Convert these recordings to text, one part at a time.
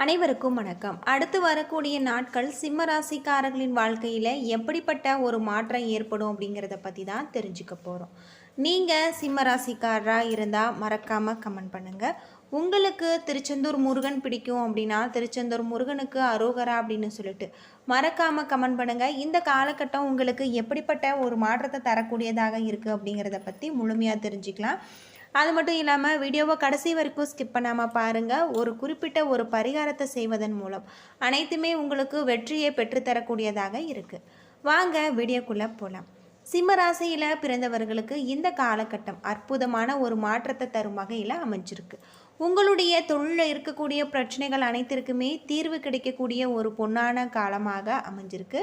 அனைவருக்கும் வணக்கம். அடுத்து வரக்கூடிய நாட்கள் சிம்ம ராசிக்காரர்களின் வாழ்க்கையில் எப்படிப்பட்ட ஒரு மாற்றம் ஏற்படும் அப்படிங்கிறத பற்றி தான் தெரிஞ்சுக்க போகிறோம் நீங்கள் சிம்ம ராசிக்காரராக இருந்தால் மறக்காமல் கமெண்ட் பண்ணுங்கள் உங்களுக்கு திருச்செந்தூர் முருகன் பிடிக்கும் அப்படின்னா திருச்செந்தூர் முருகனுக்கு அரோகரா அப்படின்னு சொல்லிட்டு மறக்காமல் கமெண்ட் பண்ணுங்கள் இந்த காலகட்டம் உங்களுக்கு எப்படிப்பட்ட ஒரு மாற்றத்தை தரக்கூடியதாக இருக்குது அப்படிங்கிறத பற்றி முழுமையாக தெரிஞ்சுக்கலாம். அது மட்டும் இல்லாமல் வீடியோவை கடைசி வரைக்கும் ஸ்கிப் பண்ணாமல் பாருங்கள் ஒரு குறிப்பிட்ட ஒரு பரிகாரத்தை செய்வதன் மூலம் அனைத்துமே உங்களுக்கு வெற்றியை பெற்றுத்தரக்கூடியதாக இருக்குது வாங்க வீடியோக்குள்ளே போகலாம் சிம்ம ராசியில் பிறந்தவர்களுக்கு இந்த காலகட்டம் அற்புதமான ஒரு மாற்றத்தை தரும் வகையில் அமைஞ்சிருக்கு. உங்களுடைய தொழிலில் இருக்கக்கூடிய பிரச்சனைகள் அனைத்திற்குமே தீர்வு கிடைக்கக்கூடிய ஒரு பொன்னான காலமாக அமைஞ்சிருக்கு.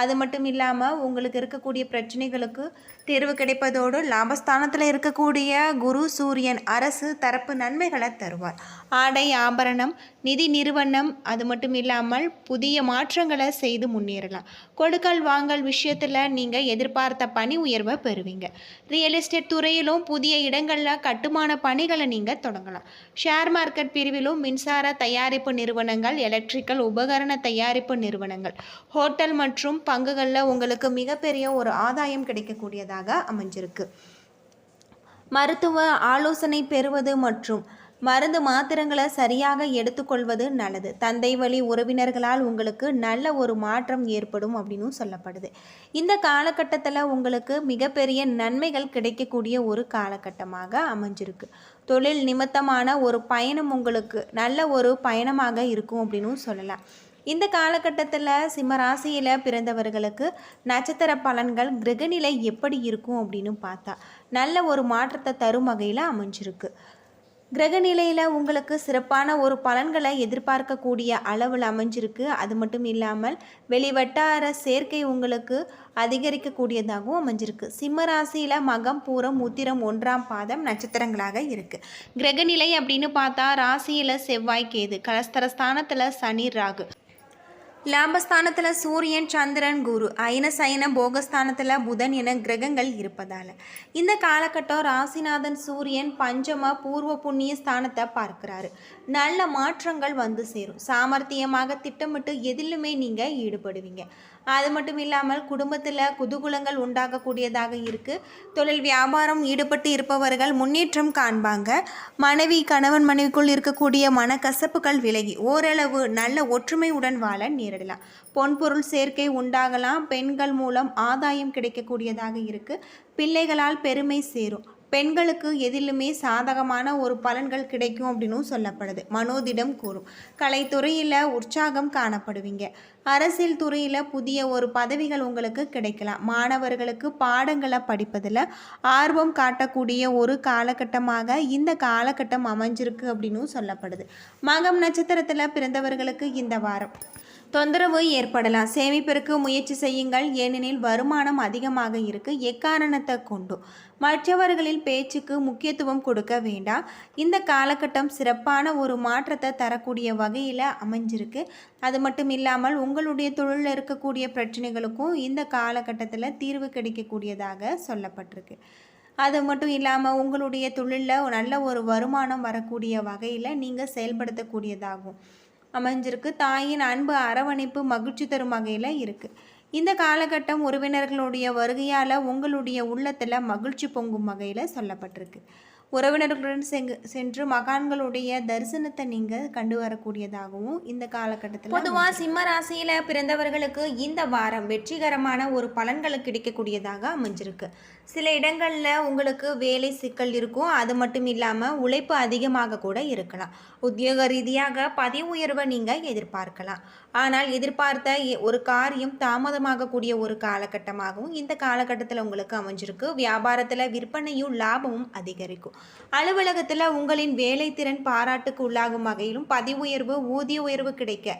அது மட்டும் இல்லாமல் உங்களுக்கு இருக்கக்கூடிய பிரச்சனைகளுக்கு தீர்வு கிடைப்பதோடு லாபஸ்தானத்தில் இருக்கக்கூடிய குரு சூரியன் அரசு தரப்பு நன்மைகளை தருவார். ஆடை ஆபரணம் நிதி நிறுவனம் அது மட்டும் இல்லாமல் புதிய மாற்றங்களை செய்து முன்னேறலாம். கொடுக்கல் வாங்கல் விஷயத்தில் நீங்கள் எதிர்பார்த்த பணி உயர்வை பெறுவீங்க. ரியல் எஸ்டேட் துறையிலும் புதிய இடங்களில் கட்டுமான பணிகளை நீங்கள் தொடங்கலாம். ஷேர் மார்க்கெட் பிரிவிலும் மின்சார தயாரிப்பு நிறுவனங்கள் எலக்ட்ரிக்கல் உபகரண தயாரிப்பு நிறுவனங்கள் ஹோட்டல் மற்றும் பங்குகளில் உங்களுக்கு மிகப்பெரிய ஒரு ஆதாயம் கிடைக்கக்கூடியதாக அமைஞ்சிருக்கு. மருத்துவ ஆலோசனை பெறுவது மற்றும் மருந்து மாத்திரங்களை சரியாக எடுத்துக்கொள்வது நல்லது. தந்தை வழி உறவினர்களால் உங்களுக்கு நல்ல ஒரு மாற்றம் ஏற்படும் அப்படின்னு சொல்லப்படுது. இந்த காலகட்டத்தில் உங்களுக்கு மிகப்பெரிய நன்மைகள் கிடைக்கக்கூடிய ஒரு காலகட்டமாக அமைஞ்சிருக்கு. தொழில் நிமித்தமான ஒரு பயணம் உங்களுக்கு நல்ல ஒரு பயணமாக இருக்கும் அப்படின்னு சொல்லலாம். இந்த காலகட்டத்தில் சிம்மராசியில் பிறந்தவர்களுக்கு நட்சத்திர பலன்கள் கிரகநிலை எப்படி இருக்கும் அப்படின்னு பார்த்தா நல்ல ஒரு மாற்றத்தை தரும் வகையில் அமைஞ்சிருக்கு. கிரகநிலையில் உங்களுக்கு சிறப்பான ஒரு பலன்களை எதிர்பார்க்கக்கூடிய அளவில் அமைஞ்சிருக்கு. அது மட்டும் இல்லாமல் வெளிவட்டார சேர்க்கை உங்களுக்கு அதிகரிக்கக்கூடியதாகவும் அமைஞ்சிருக்கு. சிம்ம ராசியில் மகம் பூரம் உத்திரம் ஒன்றாம் பாதம் நட்சத்திரங்களாக இருக்குது கிரகநிலை அப்படின்னு பார்த்தா ராசியில் செவ்வாய் கேது கலஸ்தரஸ்தானத்தில் சனி ராகு. லாபஸ்தானத்தில் சூரியன் சந்திரன் குரு. அயன சயன போகஸ்தானத்தில் புதன் என கிரகங்கள் இருப்பதால். இந்த காலகட்டம் ராசிநாதன் சூரியன் பஞ்சம பூர்வ புண்ணிய ஸ்தானத்தை பார்க்கிறாரு. நல்ல மாற்றங்கள் வந்து சேரும். சாமர்த்தியமாக திட்டமிட்டு எதிலுமே நீங்கள் ஈடுபடுவீங்க. அது மட்டும் இல்லாமல் குடும்பத்தில் குதூகுலங்கள் உண்டாகக்கூடியதாக இருக்குது தொழில் வியாபாரம் ஈடுபட்டு இருப்பவர்கள் முன்னேற்றம் காண்பாங்க. மனைவி கணவன் மனைவிக்குள் இருக்கக்கூடிய மனக்கசப்புகள் விலகி ஓரளவு நல்ல ஒற்றுமையுடன் வாழ நேரிடலாம் பொன்பொருள் சேர்க்கை உண்டாகலாம். பெண்கள் மூலம் ஆதாயம் கிடைக்கக்கூடியதாக இருக்குது பிள்ளைகளால் பெருமை சேரும். பெண்களுக்கு எதிலுமே சாதகமான ஒரு பலன்கள் கிடைக்கும் அப்படின்னு சொல்லப்படுது. மனோதிடம் கூறும். கலைத்துறையில் உற்சாகம் காணப்படுவீங்க. அரசியல் துறையில் புதிய ஒரு பதவிகள் உங்களுக்கு கிடைக்கலாம். மாணவர்களுக்கு பாடங்களை படிப்பதில் ஆர்வம் காட்டக்கூடிய ஒரு காலகட்டமாக இந்த காலகட்டம் அமைஞ்சிருக்கு அப்படின்னு சொல்லப்படுது. மகம் நட்சத்திரத்தில் பிறந்தவர்களுக்கு இந்த வாரம். தொந்தரவு ஏற்படலாம். சேமிப்பிற்கு முயற்சி செய்யுங்கள். ஏனெனில் வருமானம் அதிகமாக இருக்கு. எக்காரணத்தை கொண்டும் மற்றவர்களின் பேச்சுக்கு முக்கியத்துவம் கொடுக்க வேண்டாம். இந்த காலகட்டம் சிறப்பான ஒரு மாற்றத்தை தரக்கூடிய வகையில் அமைஞ்சிருக்கு. அது மட்டும் இல்லாமல் உங்களுடைய தொழிலில் இருக்கக்கூடிய பிரச்சனைகளுக்கும் இந்த காலகட்டத்தில் தீர்வு கிடைக்கக்கூடியதாக சொல்லப்பட்டிருக்கு. அது மட்டும் இல்லாமல் உங்களுடைய தொழிலில் நல்ல ஒரு வருமானம் வரக்கூடிய வகையில் நீங்கள் செயல்படுத்தக்கூடியதாகும். அமைஞ்சிருக்கு. தாயின் அன்பு அரவணைப்பு மகிழ்ச்சி தரும் வகையில் இருக்குது இந்த காலகட்டம் உறவினர்களுடைய வருகையால் உங்களுடைய உள்ளத்தில் மகிழ்ச்சி பொங்கும் வகையில் சொல்லப்பட்டிருக்கு. உறவினர்களுடன் செங்கு சென்று மகான்களுடைய தரிசனத்தை நீங்கள் கண்டு வரக்கூடியதாகவும் இந்த காலகட்டத்தில் பொதுவாக சிம்ம ராசியில் பிறந்தவர்களுக்கு இந்த வாரம் வெற்றிகரமான ஒரு பலன்கள் கிடைக்கக்கூடியதாக அமைஞ்சிருக்கு. சில இடங்களில் உங்களுக்கு வேலை சிக்கல் இருக்கும். அது மட்டும் இல்லாமல் உழைப்பு அதிகமாக கூட இருக்கலாம். உத்தியோக ரீதியாக பதவி உயர்வை நீங்கள் எதிர்பார்க்கலாம். ஆனால் எதிர்பார்த்த ஒரு காரியம் தாமதமாகக்கூடிய ஒரு காலகட்டமாகவும் இந்த காலகட்டத்தில் உங்களுக்கு அமைஞ்சிருக்கு. வியாபாரத்தில் விற்பனையும் லாபமும் அதிகரிக்கும். அலுவலகத்தில் உங்களின் வேலைத்திறன் பாராட்டுக்கு உள்ளாகும் வகையிலும் பதவி உயர்வு ஊதிய உயர்வு கிடைக்க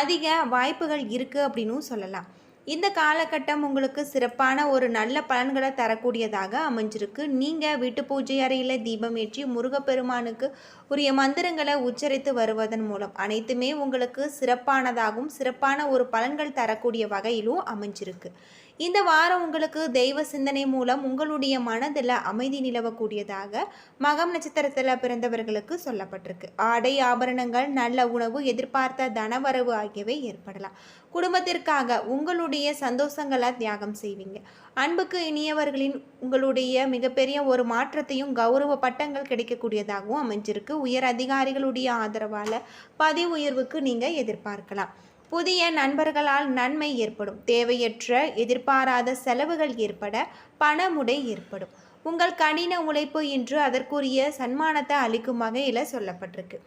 அதிக வாய்ப்புகள் இருக்குது அப்படின்னும் சொல்லலாம். இந்த காலகட்டம் உங்களுக்கு சிறப்பான ஒரு நல்ல பலன்களை தரக்கூடியதாக அமைஞ்சிருக்கு. நீங்கள் வீட்டு பூஜை அறையில் தீபம் ஏற்றி முருகப்பெருமானுக்கு உரிய மந்திரங்களை உச்சரித்து வருவதன் மூலம் அனைத்துமே உங்களுக்கு சிறப்பானதாகவும் சிறப்பான ஒரு பலன்கள் தரக்கூடிய வகையிலும் அமைஞ்சிருக்கு. இந்த வாரம் உங்களுக்கு தெய்வ சிந்தனை மூலம் உங்களுடைய மனதில் அமைதி நிலவக்கூடியதாக மகம் நட்சத்திரத்தில் பிறந்தவர்களுக்கு சொல்லப்பட்டிருக்கு. ஆடை ஆபரணங்கள் நல்ல உணவு எதிர்பார்த்த தனவரவு ஆகியவை ஏற்படலாம். குடும்பத்திற்காக உங்களுடைய சந்தோஷங்களை தியாகம் செய்வீங்க. அன்புக்கு இனியவர்களின் உங்களுடைய மிகப்பெரிய ஒரு மாற்றத்தையும் கௌரவ பட்டங்கள் கிடைக்கக்கூடியதாகவும் அமைஞ்சிருக்கு. உயர் அதிகாரிகளுடைய ஆதரவால் பதவி உயர்வுக்கு நீங்கள் எதிர்பார்க்கலாம். புதிய நண்பர்களால் நன்மை ஏற்படும். தேவையற்ற எதிர்பாராத செலவுகள் ஏற்பட பணமுடை ஏற்படும். உங்கள் கடின உழைப்பு இன்று அதற்குரிய சன்மானத்தை அளிக்கும் வகையில் சொல்லப்பட்டிருக்கு.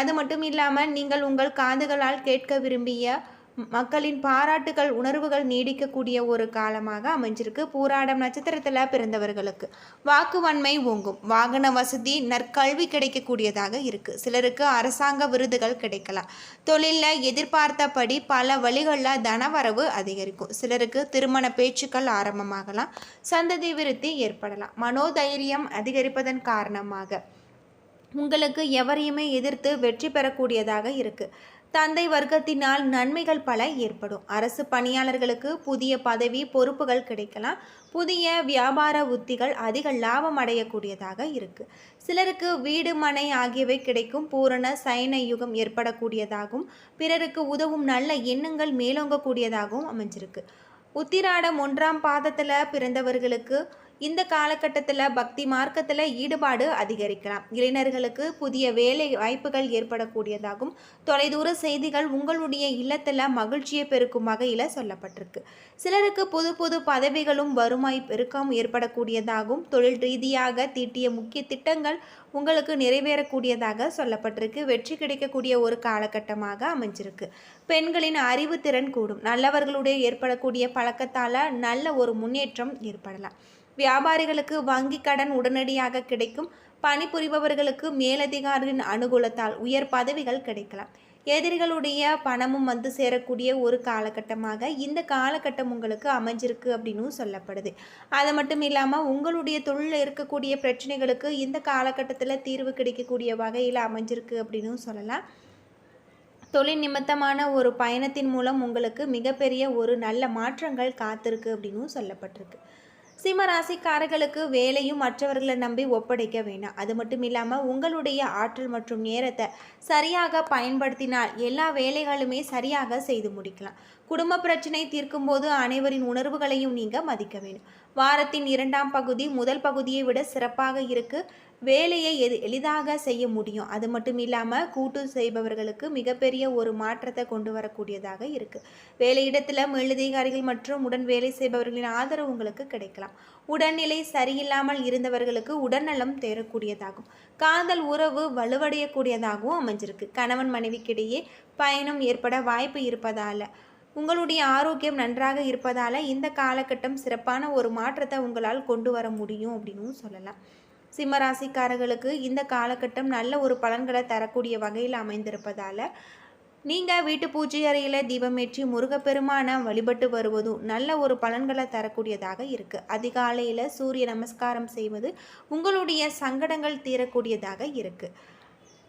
அது மட்டும் இல்லாமல் நீங்கள் உங்கள் காதுகளால் கேட்க விரும்பிய மக்களின் பாராட்டுகள் உணர்வுகள் நீடிக்கக்கூடிய ஒரு காலமாக அமைஞ்சிருக்கு. பூராடம் நட்சத்திரத்தில் பிறந்தவர்களுக்கு வாக்குவன்மை ஓங்கும். வாகன வசதி நற்கல்வி கிடைக்கக்கூடியதாக இருக்குது சிலருக்கு அரசாங்க விருதுகள் கிடைக்கலாம். தொழிலில் எதிர்பார்த்தபடி பல வழிகளில் தனவரவு அதிகரிக்கும். சிலருக்கு திருமண பேச்சுக்கள் ஆரம்பமாகலாம். சந்ததி விருத்தி ஏற்படலாம். மனோதைரியம் அதிகரிப்பதன் காரணமாக உங்களுக்கு எவரையுமே எதிர்த்து வெற்றி பெறக்கூடியதாக இருக்குது தந்தை வர்க்கத்தினால் நன்மைகள் பல ஏற்படும். அரசு பணியாளர்களுக்கு புதிய பதவி பொறுப்புகள் கிடைக்கலாம். புதிய வியாபார உத்திகள் அதிக லாபம் அடையக்கூடியதாக இருக்குது சிலருக்கு வீடு மனை ஆகியவை கிடைக்கும். பூரண சைன யுகம் ஏற்படக்கூடியதாகவும் பிறருக்கு உதவும் நல்ல எண்ணங்கள் மேலோங்கக்கூடியதாகவும் அமைஞ்சிருக்கு. உத்திராடம் ஒன்றாம் பாதத்தில் பிறந்தவர்களுக்கு இந்த காலகட்டத்தில் பக்தி மார்க்கத்தில் ஈடுபாடு அதிகரிக்கலாம். இளைஞர்களுக்கு புதிய வேலை வாய்ப்புகள் ஏற்படக்கூடியதாகும். தொலைதூர செய்திகள் உங்களுடைய இல்லத்தில் மகிழ்ச்சியை பெருக்கும் வகையில் சொல்லப்பட்டிருக்கு. சிலருக்கு புது புது பதவிகளும் வருமாய் பெருக்கம் ஏற்படக்கூடியதாகும். தொழில் ரீதியாக தீட்டிய முக்கிய திட்டங்கள் உங்களுக்கு நிறைவேறக்கூடியதாக சொல்லப்பட்டிருக்கு. வெற்றி கிடைக்கக்கூடிய ஒரு காலகட்டமாக அமைஞ்சிருக்கு. பெண்களின் அறிவு திறன் கூடும். நல்லவர்களுடைய ஏற்படக்கூடிய பழக்கத்தால் நல்ல ஒரு முன்னேற்றம் ஏற்படலாம். வியாபாரிகளுக்கு வங்கி கடன் உடனடியாக கிடைக்கும். பணிபுரிபவர்களுக்கு மேலதிகாரியின் அனுகூலத்தால் உயர் பதவிகள் கிடைக்கலாம். எதிரிகளுடைய பணமும் வந்து சேரக்கூடிய ஒரு காலகட்டமாக இந்த காலகட்டம் உங்களுக்கு அமைஞ்சிருக்கு அப்படின்னு சொல்லப்படுது. அது மட்டும் இல்லாமல் உங்களுடைய தொழிலில் இருக்கக்கூடிய பிரச்சனைகளுக்கு இந்த காலகட்டத்தில் தீர்வு கிடைக்கக்கூடிய வகையில் அமைஞ்சிருக்கு அப்படின்னு சொல்லலாம். தொழில் நிமித்தமான ஒரு பயணத்தின் மூலம் உங்களுக்கு மிகப்பெரிய ஒரு நல்ல மாற்றங்கள் காத்திருக்கு அப்படின்னு சொல்லப்பட்டிருக்கு. சிம்ம ராசிக்காரர்களுக்கு வேலையும் மற்றவர்களை நம்பி ஒப்படைக்க வேண்டாம் அது மட்டும் இல்லாமல் உங்களுடைய ஆற்றல் மற்றும் நேரத்தை சரியாக பயன்படுத்தினால் எல்லா வேலைகளுமே சரியாக செய்து முடிக்கலாம். குடும்ப பிரச்சனை தீர்க்கும் போது அனைவரின் உணர்வுகளையும் நீங்கள் மதிக்க வேண்டும். வாரத்தின் இரண்டாம் பகுதி முதல் பகுதியை விட சிறப்பாக இருக்கு. வேலையை எது எளிதாக செய்ய முடியும். அது மட்டும் இல்லாமல் கூட்டு செய்பவர்களுக்கு மிகப்பெரிய ஒரு மாற்றத்தை கொண்டு வரக்கூடியதாக இருக்குது வேலையிடத்தில் மேலதிகாரிகள் மற்றும் உடன் வேலை செய்பவர்களின் ஆதரவு உங்களுக்கு கிடைக்கலாம். உடல்நிலை சரியில்லாமல் இருந்தவர்களுக்கு உடல்நலம் தேரக்கூடியதாகும் காதல் உறவு வலுவடையக்கூடியதாகவும் அமைஞ்சிருக்கு. கணவன் மனைவிக்கிடையே பயணம் ஏற்பட வாய்ப்பு இருப்பதால் உங்களுடைய ஆரோக்கியம் நன்றாக இருப்பதால் இந்த காலகட்டம் சிறப்பான ஒரு மாற்றத்தை உங்களால் கொண்டு வர முடியும் அப்படின்னு சொல்லலாம். சிம்மராசிக்காரர்களுக்கு இந்த காலகட்டம் நல்ல ஒரு பலன்களை தரக்கூடிய வகையில் அமைந்திருப்பதால் நீங்கள் வீட்டு பூஜை அறையில் தீபமேற்றி முருகப்பெருமான வழிபட்டு வருவதும் நல்ல ஒரு பலன்களை தரக்கூடியதாக இருக்குது அதிகாலையில் சூரிய நமஸ்காரம் செய்வது உங்களுடைய சங்கடங்கள் தீரக்கூடியதாக இருக்குது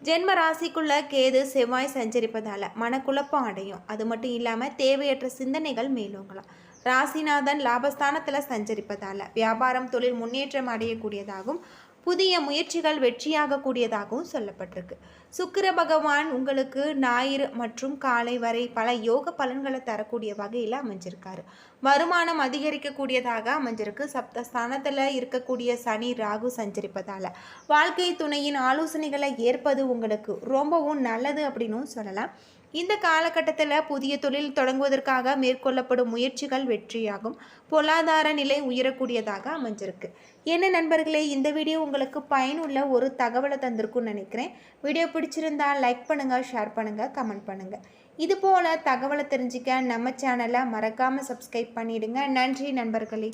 ஜென்ம ராசிக்குள்ள கேது செவ்வாய் சஞ்சரிப்பதால் மனக்குழப்பம் அடையும். அது மட்டும் இல்லாமல் தேவையற்ற சிந்தனைகள் மேலோங்கலாம். ராசிநாதன் லாபஸ்தானத்தில் சஞ்சரிப்பதால் வியாபாரம் தொழில் முன்னேற்றம் அடையக்கூடியதாகும். புதிய முயற்சிகள் வெற்றியாக கூடியதாகவும் சொல்லப்பட்டிருக்கு. சுக்கிர பகவான் உங்களுக்கு ஞாயிறு மற்றும் காலை வரை பல யோக பலன்களை தரக்கூடிய வகையில் அமைஞ்சிருக்காரு. வருமானம் அதிகரிக்கக்கூடியதாக அமைஞ்சிருக்கு. சப்தஸ்தானத்தில் இருக்கக்கூடிய சனி ராகு சஞ்சரிப்பதால். வாழ்க்கை துணையின் ஆலோசனைகளை ஏற்பது உங்களுக்கு ரொம்பவும் நல்லது அப்படின்னும் சொல்லலாம். இந்த காலகட்டத்தில் புதிய தொழில் தொடங்குவதற்காக மேற்கொள்ளப்படும் முயற்சிகள் வெற்றியாகும். பொருளாதார நிலை உயரக்கூடியதாக அமைஞ்சிருக்கு. என்ன நண்பர்களே இந்த வீடியோ உங்களுக்கு பயனுள்ள ஒரு தகவலை தந்திருக்கும்னு நினைக்கிறேன். வீடியோ பிடிச்சிருந்தா லைக் பண்ணுங்கள் ஷேர் பண்ணுங்கள் கமெண்ட் பண்ணுங்கள் இது போல் தகவலை தெரிஞ்சுக்க நம்ம சேனலை மறக்காமல் சப்ஸ்கிரைப் பண்ணிவிடுங்க நன்றி நண்பர்களே.